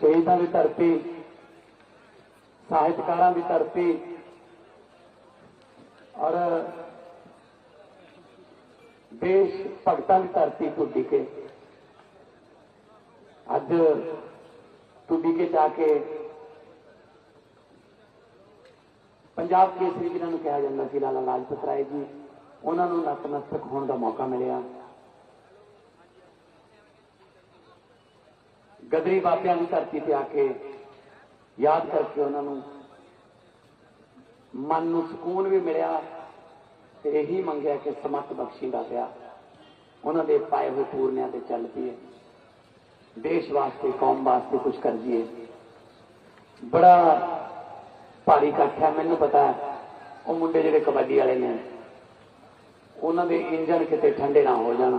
ਸ਼ਹੀਦਾਂ ਦੀ ਧਰਤੀ, ਸਾਹਿਤਕਾਰਾਂ ਦੀ ਧਰਤੀ ਔਰ ਦੇਸ਼ ਭਗਤਾਂ ਦੀ ਧਰਤੀ ਟੁੱਡੀ ਕੇ। ਅੱਜ ਟੁੱਡੀ ਕੇ ਜਾ ਕੇ ਪੰਜਾਬ ਕੇਸਰੀ ਜਿਹਨਾਂ ਨੂੰ ਕਿਹਾ ਜਾਂਦਾ ਸੀ, ਲਾਲਾ ਲਾਜਪਤ ਰਾਏ ਜੀ। ਉਹਨਾਂ ਨੂੰ ਨਤਮਸਤਕ ਹੋਣ ਦਾ ਮੌਕਾ ਮਿਲਿਆ। ਗਦਰੀ ਬਾਬਿਆਂ ਦੀ ਧਰਤੀ ਤੇ ਆ ਕੇ ਯਾਦ ਕਰਕੇ ਉਹਨਾਂ ਨੂੰ ਮਨ ਨੂੰ ਸਕੂਨ ਵੀ ਮਿਲਿਆ ਤੇ ਇਹੀ ਮੰਗਿਆ ਕਿ ਸਮਤ ਬਖਸ਼ੀਦਾ ਪਿਆ ਉਹਨਾਂ ਦੇ ਪਾਏ ਹੋਏ ਪੂਰਨਿਆਂ ਤੇ ਚੱਲ ਪਈਏ। ਦੇਸ਼ ਵਾਸਤੇ, ਕੌਮ ਵਾਸਤੇ ਕੁਝ ਕਰ ਜੀਏ। ਬੜਾ ਭਾਰੀ ਇਕੱਠ ਹੈ, ਮੈਨੂੰ ਪਤਾ ਉਹ ਮੁੰਡੇ ਜਿਹੜੇ ਕਬੱਡੀ ਵਾਲੇ ਨੇ, ਉਹਨਾਂ ਦੇ ਇੰਜਨ ਕਿਤੇ ਠੰਡੇ ਨਾ ਹੋ ਜਾਣ।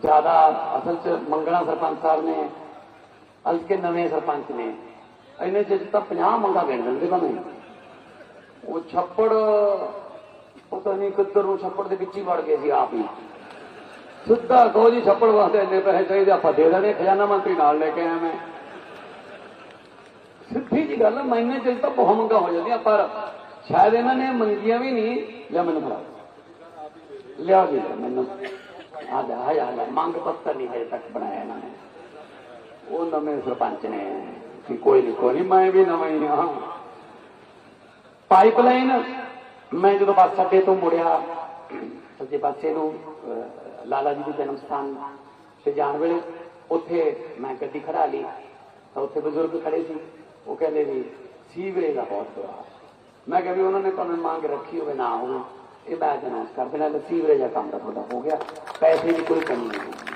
ਜ਼ਿਆਦਾ ਅਸਲ ਚ ਮੰਗਣਾ ਸਰਪੰਚ ਸਾਹਿਬ ਨੇ ਅੱਜ ਕੇ ਨਵੇਂ ਸਰਪੰਚ ਨੇ ਇਹਨੇ ਚ ਤਾਂ 50 ਮੰਗਾ ਗਿਣ ਦਿੰਦੇ ਭਾਵੇਂ ਉਹ ਛੱਪੜ ਪਤਾ ਨਹੀਂ ਕਿੱਧਰ ਨੂੰ ਛੱਪੜ ਦੇ ਵਿੱਚ ਹੀ ਵੜ ਗਏ ਸੀ ਆਪ ਹੀ ਸਿੱਧਾ ਕਹੋ ਜੀ ਛੱਪੜ ਵਾਸਤੇ ਇੰਨੇ ਪੈਸੇ ਚਾਹੀਦੇ ਆਪਾਂ ਦੇ ਦੇਣੇ ਖਜ਼ਾਨਾ ਮੰਤਰੀ ਨਾਲ ਲੈ ਕੇ ਆਇਆ ਮੈਂ ਸਿੱਧੀ ਜੀ ਗੱਲ ਮੈਨੇ ਚ ਤਾਂ ਬਹੁਤ ਮੰਗਾ ਹੋ ਜਾਂਦੀਆਂ ਪਰ ਸ਼ਾਇਦ ਇਹਨਾਂ ਨੇ ਮੰਗੀਆਂ ਵੀ ਨਹੀਂ ਲਿਆ ਮੈਨੂੰ ਫੜਾ ਲਿਆ ਜੀ ਮੈਨੂੰ ਆ ਜਾ ਮੰਗ ਪੱਤਰ ਨਹੀਂ ਹਜੇ ਤੱਕ ਬਣਾਇਆ ਇਹਨਾਂ ਨੇ। ਉਹ ਨਵੇਂ ਸਰਪੰਚ ਨੇ ਕਿ ਕੋਈ ਨਹੀਂ ਕੋਈ ਨਹੀਂ, ਮੈਂ ਵੀ ਨਵਾਂ ਹੀ ਹਾਂ। ਪਾਈਪਲਾਈਨ, ਮੈਂ ਜਦੋਂ ਬੱਸ ਅੱਡੇ ਤੋਂ ਮੁੜਿਆ ਸੱਜੇ ਪਾਸੇ ਨੂੰ ਲਾਲਾ ਜੀ ਦੇ ਜਨਮ ਸਥਾਨ ਤੇ ਜਾਣ ਵੇਲੇ ਉੱਥੇ ਮੈਂ ਗੱਡੀ ਖੜਾ ਲਈ। ਤਾਂ ਉੱਥੇ ਬਜ਼ੁਰਗ ਖੜੇ ਸੀ। ਉਹ ਕਹਿੰਦੇ ਵੀ ਸੀਵਰੇਜ ਦਾ ਬਹੁਤ ਬੁਰਾ ਮੈਂ ਕਿਹਾ ਵੀ ਉਹਨਾਂ ਨੇ ਭਾਵੇਂ ਮੰਗ ਰੱਖੀ ਹੋਵੇ, ਨਾ ਹੋਵੇ। ਇਹ ਬਾਅਦ ਅਨਾਉਂਸ ਕਰ ਦੇਣਾ ਕਿ ਸੀਵਰੇਜ ਦਾ ਕੰਮ ਤਾਂ ਤੁਹਾਡਾ ਹੋ ਗਿਆ, ਪੈਸੇ ਦੀ ਕੋਈ ਕਮੀ ਨਹੀਂ। ਹੋਊਗੀ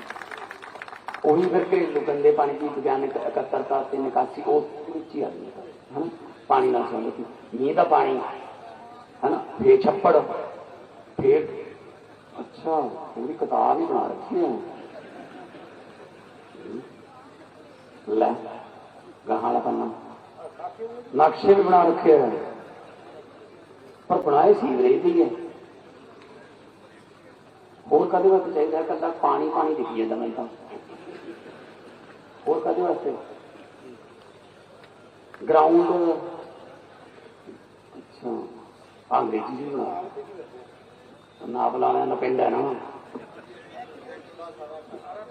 ਉਹੀ ਫਿਰ ਘਰੇਲੂ ਗੰਦੇ ਪਾਣੀ ਦੀ ਵਿਗਿਆਨਕ ਇਕੱਤਰਤਾ ਤੇ ਨਿਕਾਸੀ, ਉਹ ਵਿੱਚ ਹੀ ਆ ਗਈ ਹੈ ਪਾਣੀ ਨਾਲ ਸੰਬੰਧਿਤ ਮੀਂਹ ਦਾ ਪਾਣੀ ਹੈ ਨਾ ਫੇਰ ਛੱਪੜ, ਫੇਰ, ਅੱਛਾ ਪੂਰੀ ਕਿਤਾਬ ਹੀ ਬਣਾ ਰੱਖੀ ਹੈ ਲੈ, ਗਾਹਾਂ ਵਾਲਾ ਪੰਨਾ। ਨਕਸ਼ੇ ਵੀ ਬਣਾ ਰੱਖੇ ਹੈ ਪਰ ਬਣਾਏ ਸੀਵਰੇਜ ਦੀ ਹੈ ਹੋਰ ਕਦੇ ਵਾਸਤੇ ਚਾਹੀਦਾ ਹੈ? ਕੱਲਾ ਪਾਣੀ ਪਾਣੀ ਦਿਖੀ ਜਾਂਦਾ ਮੈਨੂੰ ਤਾਂ। ਹੋਰ ਕਦੇ ਵਾਸਤੇ? ਗਰਾਊਂਡ ਅੱਛਾ, ਅੰਗਰੇਜ਼ੀ ਜੀ ਬਣਾ ਨਾ ਬੁਲਾਣਾ ਨਾ ਪਿੰਡ ਹੈ ਨਾ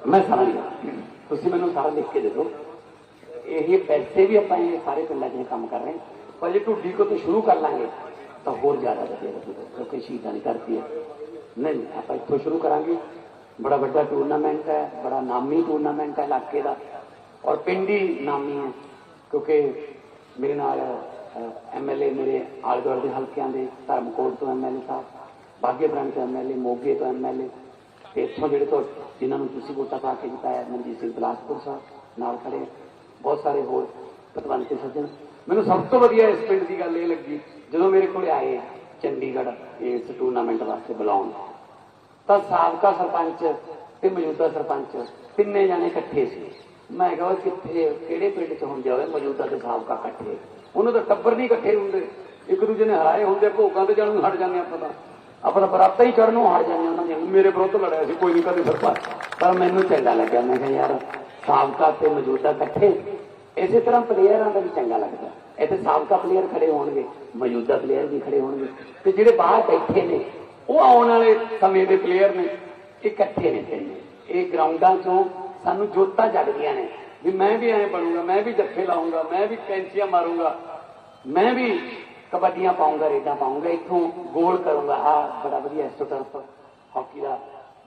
ਮੈਂ ਸਮਝ ਗਿਆ ਤੁਸੀਂ ਮੈਨੂੰ ਸਾਰਾ ਲਿਖ ਕੇ ਦੇ ਦਿਓ। ਇਹ ਪੈਸੇ ਵੀ ਆਪਾਂ ਇਹ ਸਾਰੇ ਪਿੰਡਾਂ 'ਚ ਇਹ ਕੰਮ ਕਰ ਰਹੇ ਹਾਂ। ਪਰ ਜੇ ਢੁੱਡੀ ਕੋ ਤੋਂ ਸ਼ੁਰੂ ਕਰ ਲਾਂਗੇ, ਤਾਂ ਹੋਰ ਜ਼ਿਆਦਾ ਵਧੀਆ ਲੱਗੇਗਾ, ਕਿਉਂਕਿ ਸ਼ਹੀਦਾਂ ਦੀ ਧਰਤੀ ਹੈ। ਨਹੀਂ ਨਹੀਂ, ਆਪਾਂ ਇੱਥੋਂ ਸ਼ੁਰੂ ਕਰਾਂਗੇ। ਬੜਾ ਵੱਡਾ ਟੂਰਨਾਮੈਂਟ ਹੈ ਬੜਾ ਨਾਮੀ ਟੂਰਨਾਮੈਂਟ ਹੈ ਇਲਾਕੇ ਦਾ। ਔਰ ਪਿੰਡ ਹੀ ਨਾਮੀ ਹੈ ਕਿਉਂਕਿ ਮੇਰੇ ਨਾਲ ਐਮਐਲਏ ਮੇਰੇ ਆਲੇ ਦੁਆਲੇ ਦੇ ਹਲਕਿਆਂ ਦੇ ਧਰਮਕੋਟ ਤੋਂ ਐਮਐਲਏ ਸਾਹਿਬ ਬਾਗੇ ਬ੍ਰਾਂਚ ਤੋਂ ਐਮਐਲਏ ਮੋਗੇ ਤੋਂ ਐਮਐਲਏ ਤੇ ਇੱਥੋਂ ਜਿਹੜੇ ਤੋਂ ਜਿਨ੍ਹਾਂ ਨੂੰ ਤੁਸੀਂ ਵੋਟਾਂ ਪਾ ਕੇ ਜਿਤਾਇਆ ਮਨਜੀਤ ਸਿੰਘ ਬਲਾਸਪੁਰ ਸਾਹਿਬ ਨਾਲ ਖੜੇ ਬਹੁਤ ਸਾਰੇ ਹੋਰ ਪਤਵੰਤੇ ਸੱਜਣ। ਮੈਨੂੰ ਸਭ ਤੋਂ ਵਧੀਆ ਇਸ ਪਿੰਡ ਦੀ ਗੱਲ ਇਹ ਲੱਗੀ ਜਦੋਂ ਮੇਰੇ ਕੋਲ ਆਏ ਚੰਡੀਗੜ੍ਹ ਇਸ ਟੂਰਨਾਮੈਂਟ ਵਾਸਤੇ ਬੁਲਾਉਣ। ਤਾਂ ਸਾਬਕਾ ਸਰਪੰਚ ਤੇ ਮੌਜੂਦਾ ਸਰਪੰਚ ਤਿੰਨੇ ਜਾਣੇ ਇਕੱਠੇ ਸੀ। ਮੈਂ ਕਿਹਾ ਕਿੱਥੇ ਕਿਹੜੇ ਪਿੰਡ 'ਚ ਹੁਣ ਜਾਵੇ ਮੌਜੂਦਾ ਤੇ ਸਾਬਕਾ ਇਕੱਠੇ? ਉਹਨਾਂ ਦਾ ਟੱਬਰ ਨਹੀਂ ਇਕੱਠੇ ਹੁੰਦੇ। ਇੱਕ ਦੂਜੇ ਨੇ ਹਰਾਏ ਹੁੰਦੇ ਭੋਗਾਂ ਤੇ ਜਾਣ ਨੂੰ ਹਟ ਜਾਂਦੇ ਆਪਾਂ ਤਾਂ। ਆਪਾਂ ਤਾਂ ਬਰਾਤਾਂ ਹੀ ਚੜਨੋਂ ਹਟ ਜਾਂਦੇ ਉਹਨਾਂ ਨੇ ਮੇਰੇ ਵਿਰੁੱਧ ਲੜਿਆ ਸੀ ਕੋਈ ਨਹੀਂ ਕਦੇ ਸਰਪੰਚ ਪਰ ਮੈਨੂੰ ਚੰਗਾ ਲੱਗਿਆ। ਮੈਂ ਕਿਹਾ ਯਾਰ ਸਾਬਕਾ ਤੇ ਮੌਜੂਦਾ ਇਕੱਠੇ ਇਸੇ ਤਰ੍ਹਾਂ ਪਲੇਅਰਾਂ ਦਾ ਵੀ ਚੰਗਾ ਲੱਗਦਾ। ਇੱਥੇ ਸਾਬਕਾ ਪਲੇਅਰ ਖੜੇ ਹੋਣਗੇ, ਮੌਜੂਦਾ ਪਲੇਅਰ ਵੀ ਖੜੇ ਹੋਣਗੇ। ਤੇ ਜਿਹੜੇ ਬਾਹਰ ਬੈਠੇ ਨੇ, ਉਹ ਆਉਣ ਵਾਲੇ ਸਮੇਂ ਦੇ ਪਲੇਅਰ ਨੇ ਇਕੱਠੇ ਨੇ ਤਿੰਨੇ ਇਹ ਗਰਾਊਂਡਾਂ 'ਚੋਂ ਸਾਨੂੰ ਜੋਤਾਂ ਜਗਦੀਆਂ ਨੇ, ਵੀ ਮੈਂ ਵੀ ਐਂ ਬਣੂਗਾ, ਮੈਂ ਵੀ ਜੱਫੇ ਲਾਉਂਗਾ, ਮੈਂ ਵੀ ਕੈਂਚੀਆਂ ਮਾਰੂੰਗਾ, ਮੈਂ ਵੀ ਕਬੱਡੀਆਂ ਪਾਉਂਗਾ, ਰੇਡਾਂ ਪਾਉਂਗਾ, ਇੱਥੋਂ ਗੋਲ ਕਰੂੰਗਾ। ਆ ਬੜਾ ਵਧੀਆ ਇਸ ਐਸਟੋਟਰਫ ਹਾਕੀ ਦਾ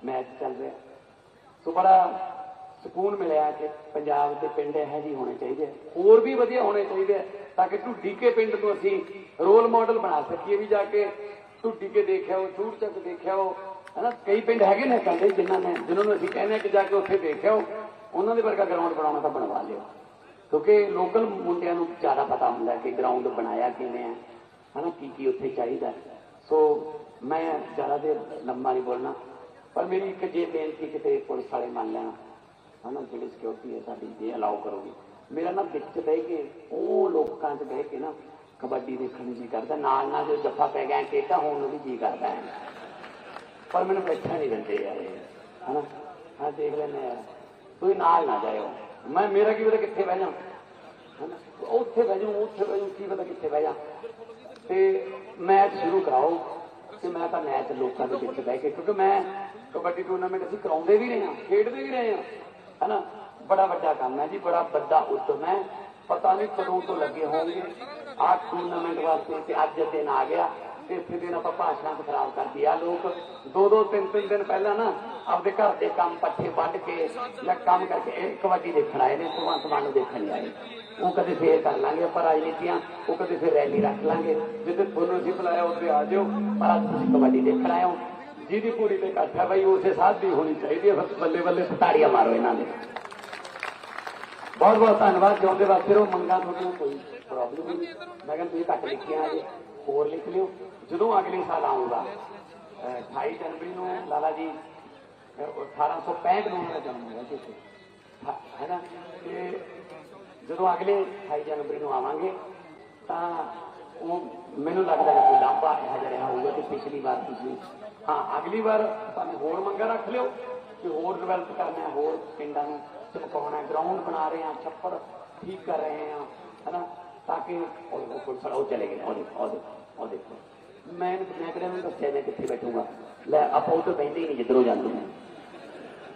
ਮੈਚ ਚੱਲ ਰਿਹਾ। ਸੋ ਬੜਾ ਸਕੂਨ ਮਿਲਿਆ ਕਿ ਪੰਜਾਬ ਦੇ ਪਿੰਡ ਇਹੋ ਜਿਹੇ ਹੋਣੇ ਚਾਹੀਦੇ ਹੋਰ ਵੀ ਵਧੀਆ ਹੋਣੇ ਚਾਹੀਦੇ ਆ, ਤਾਂ ਕਿ ਢੁੱਡੀ ਕੇ ਪਿੰਡ ਨੂੰ ਅਸੀਂ ਰੋਲ ਮਾਡਲ ਬਣਾ ਸਕੀਏ ਵੀ ਜਾ ਕੇ ਢੁੱਡੀ ਕੇ ਦੇਖਿਆ ਉਹ ਚੂੜ ਚੱਕ ਦੇਖਿਆ ਉਹ ਹਨਾ, ਕਈ ਪਿੰਡ ਹੈਗੇ ਨੇ ਸਾਡੇ ਜਿਨ੍ਹਾਂ ਨੇ ਜਿਨ੍ਹਾਂ ਨੂੰ ਅਸੀਂ ਕਹਿੰਦੇ ਆ ਕਿ ਜਾ ਕੇ ਉੱਥੇ ਦੇਖਿਆ ਉਹ ਉਹਨਾਂ ਦੇ ਵਰਗਾ ਗਰਾਊਂਡ ਬਣਾਉਣਾ ਤਾਂ ਬਣਵਾ ਲਿਓ। ਕਿਉਂਕਿ ਲੋਕਲ ਮੁੰਡਿਆਂ ਨੂੰ ਜ਼ਿਆਦਾ ਪਤਾ ਹੁੰਦਾ ਕਿ ਗਰਾਊਂਡ ਬਣਾਇਆ ਕਿਵੇਂ ਹੈ ਹਨਾ, ਕੀ ਕੀ ਉੱਥੇ ਚਾਹੀਦਾ। ਸੋ ਮੈਂ ਜ਼ਿਆਦਾ ਦੇਰ ਲੰਮਾ ਨਹੀਂ ਬੋਲਣਾ, ਪਰ ਮੇਰੀ ਇੱਕ ਜੇ ਬੇਨਤੀ ਕਿਤੇ ਪੁਲਿਸ ਵਾਲੇ ਮੰਨ ਲੈਣਾ ਹਨਾ ਜਿਹੜੀ ਸਿਕਿਉਰਿਟੀ ਹੈ ਸਾਡੀ ਜੇ ਅਲਾਉ ਕਰੋਗੇ। ਮੇਰਾ ਨਾ ਵਿੱਚ ਬਹਿ ਕੇ, ਉਹ ਲੋਕਾਂ 'ਚ ਬਹਿ ਕੇ ਨਾ ਕਬੱਡੀ ਦੇਖਣ ਨੂੰ ਜੀ ਕਰਦਾ। ਨਾਲ ਨਾਲ ਜੋ ਜੱਫਾ ਪੈ ਗਿਆ ਟੇਟਾ ਹੋਣ ਨੂੰ ਵੀ ਜੀ ਕਰਦਾ ਹੈ। ਪਰ ਮੈਨੂੰ ਬੈਠਾ ਨਹੀਂ ਦਿੰਦੇ ਯਾਰ ਹਨਾ? ਹਾਂ ਦੇਖ ਲੈਂਦੇ ਯਾਰ ਤੁਸੀਂ ਨਾਲ ਨਾ ਜਾਇਓ। ਮੈਂ, ਮੇਰਾ ਕੀ ਪਤਾ ਕਿੱਥੇ ਬਹਿ ਜਾ ਉੱਥੇ ਬਹਿ ਜਾਊਂ, ਉੱਥੇ ਬਹਿ ਜਾਊਂ, ਕੀ ਪਤਾ ਕਿੱਥੇ ਬਹਿ ਜਾ ਤੇ ਮੈਚ ਸ਼ੁਰੂ ਕਰਾਓ, ਤੇ ਮੈਂ ਤਾਂ ਮੈਚ ਲੋਕਾਂ ਦੇ ਵਿੱਚ ਬਹਿ ਕੇ, ਕਿਉਂਕਿ ਮੈਂ ਕਬੱਡੀ ਟੂਰਨਾਮੈਂਟ ਅਸੀਂ ਕਰਾਉਂਦੇ ਵੀ ਰਹੇ ਹਾਂ, ਖੇਡਦੇ ਵੀ ਰਹੇ ਹਾਂ। ਹਨਾ? ਬੜਾ ਵੱਡਾ ਕੰਮ ਹੈ ਜੀ, ਬੜਾ ਵੱਡਾ ਉਦਮ ਹੈ। ਪਤਾ ਨਹੀਂ ਕਦੋਂ ਤੋਂ ਲੱਗੇ ਹੋਣਗੇ। ਆਹ ਟੂਰਨਾਮੈਂਟ ਵਾਸਤੇ ਤੇ ਅੱਜ ਦਿਨ ਆ ਗਿਆ ਤੇ ਇਸੇ ਦਿਨ ਆਪਾਂ ਭਾਸ਼ਣਾਂ ਖਰਾਬ ਕਰ ਦਿਆ ਲੋਕ ਦੋ ਦੋ, ਤਿੰਨ ਤਿੰਨ ਦਿਨ ਪਹਿਲਾਂ ਨਾ ਆਪਦੇ ਘਰ ਦੇ ਕੰਮ ਪੱਠੇ ਵੱਢ ਕੇ ਜਾਂ ਕੰਮ ਕਰਕੇ ਇਹ ਕਬੱਡੀ ਦੇਖਣ ਆਏ ਨੇ, ਭਗਵੰਤ ਮਾਨ ਨੂੰ ਦੇਖਣ ਆਏ। ਉਹ ਕਦੇ ਫੇਰ ਕਰ ਲਾਂਗੇ ਆਪਾਂ ਰਾਜਨੀਤੀਆਂ, ਉਹ ਕਦੇ ਫੇਰ ਰੈਲੀ ਰੱਖ ਲਾਂਗੇ। ਜਿੱਥੇ ਤੁਹਾਨੂੰ ਅਸੀਂ ਬੁਲਾਇਆ, ਉੱਥੇ ਆ ਜਾਓ ਪਰ ਅੱਜ ਤੁਸੀਂ ਕਬੱਡੀ ਦੇਖਣ ਆਏ ਹੋ। ਜਿਹਦੀ ਪੂਰੀ ਤੇ ਇਕੱਠ ਹੈ ਬਈ ਉਸੇ ਸਾਥ ਦੀ ਹੋਣੀ ਚਾਹੀਦੀ ਹੈ। ਬਸ ਬੱਲੇ ਬੱਲੇ ਤਾੜੀਆਂ ਮਾਰੋ ਇਹਨਾਂ ਦੇ। ਬਹੁਤ ਬਹੁਤ ਧੰਨਵਾਦ ਜਿਉਂਦੇ ਵਾਸਤੇ ਰਹੋ ਮੰਗਾ ਤੁਹਾਡੀਆਂ ਕੋਈ ਪ੍ਰੋਬਲਮ ਨਹੀਂ। ਮੈਂ ਕਹਿੰਦਾ ਤੁਸੀਂ ਘੱਟ ਲਿਖਿਆ ਜੇ ਹੋਰ ਲਿਖ ਲਿਓ। ਜਦੋਂ ਅਗਲੇ ਸਾਲ ਆਉਂਗਾ 28 ਜਨਵਰੀ ਨੂੰ ਲਾਲਾ ਜੀ ਅਹ, 1865 ਨੂੰ ਉਹਨਾਂ ਦਾ ਜਨਮ ਹੋਇਆ ਸੀ ਹੈ ਨਾ? ਤੇ ਜਦੋਂ ਅਗਲੇ 28 ਜਨਵਰੀ ਨੂੰ ਆਵਾਂਗੇ ਤਾਂ ਉਹ ਮੈਨੂੰ ਲੱਗਦਾ ਕਿ ਕੋਈ ਲਾਂਭਾ ਇਹੋ ਜਿਹਾ ਰਿਹਾ ਹੋਊਗਾ ਕਿ ਪਿਛਲੀ ਵਾਰ ਤੁਸੀਂ ਹਾਂ ਅਗਲੀ ਵਾਰ ਤੁਹਾਨੂੰ ਹੋਰ ਮੰਗਾ ਰੱਖ ਲਿਓ ਕਿ ਹੋਰ ਡਿਵੈਲਪ ਕਰਨਾ ਹੋਰ ਪਿੰਡਾਂ ਨੂੰ ਚਮਕਾਉਣਾ ਗਰਾਊਂਡ ਬਣਾ ਰਹੇ ਹਾਂ ਛੱਪੜ ਠੀਕ ਕਰ ਰਹੇ ਹਾਂ ਹਨਾ? ਤਾਂ ਕਿ ਉਹ ਉਹ ਕੋਲ ਚਲੇ ਗਏ ਨੇ, ਉਹ ਦੇਖੋ ਮੈਂ ਮੈਂ ਕਿਹੜਾ ਨੂੰ ਦੱਸਿਆ ਮੈਂ ਕਿੱਥੇ ਬੈਠੂਗਾ। ਲੈ ਆਪਾਂ ਉਹ ਤੋਂ ਬੈਠੇ ਹੀ ਨਹੀਂ ਜਿੱਧਰੋਂ ਜਾਂਦੇ ਨੇ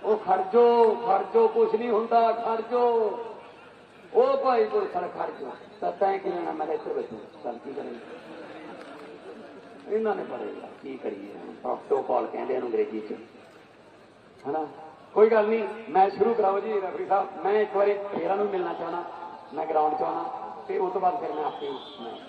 ਉਹ ਖਰਜੋ ਖਰਜੋ ਕੁਛ ਨਹੀਂ ਹੁੰਦਾ ਖਰਜੋ ਉਹ ਭਾਈ ਕੋਲ ਸੜ ਖਰਜੋ ਤਾਂ ਤੈਂ ਕਿ ਲੈਣਾ ਮੈਂ ਇੱਥੇ ਬੈਠੂ ਚੱਲ ਕੀ ਕਰੀਏ? ਇਹਨਾਂ ਨੇ ਪੜੇਗਾ ਕੀ ਕਰੀਏ ਪ੍ਰੋਟੋਕਾਲ ਕਹਿੰਦੇ ਇਹਨੂੰ ਅੰਗਰੇਜ਼ੀ ਚ। ਹਨਾ? ਕੋਈ ਗੱਲ ਨਹੀਂ ਮੈਂ ਸ਼ੁਰੂ ਕਰਾਓ ਜੀ ਰਫਰੀ ਸਾਹਿਬ। ਮੈਂ ਇੱਕ ਵਾਰੀ ਫੇਰਾਂ ਨੂੰ ਮਿਲਣਾ ਚਾਹਣਾ ਮੈਂ ਗਰਾਊਂਡ ਚ ਆਉਣਾ, ਤੇ ਉਸ ਤੋਂ ਬਾਅਦ ਫਿਰ ਮੈਂ ਆਪੇ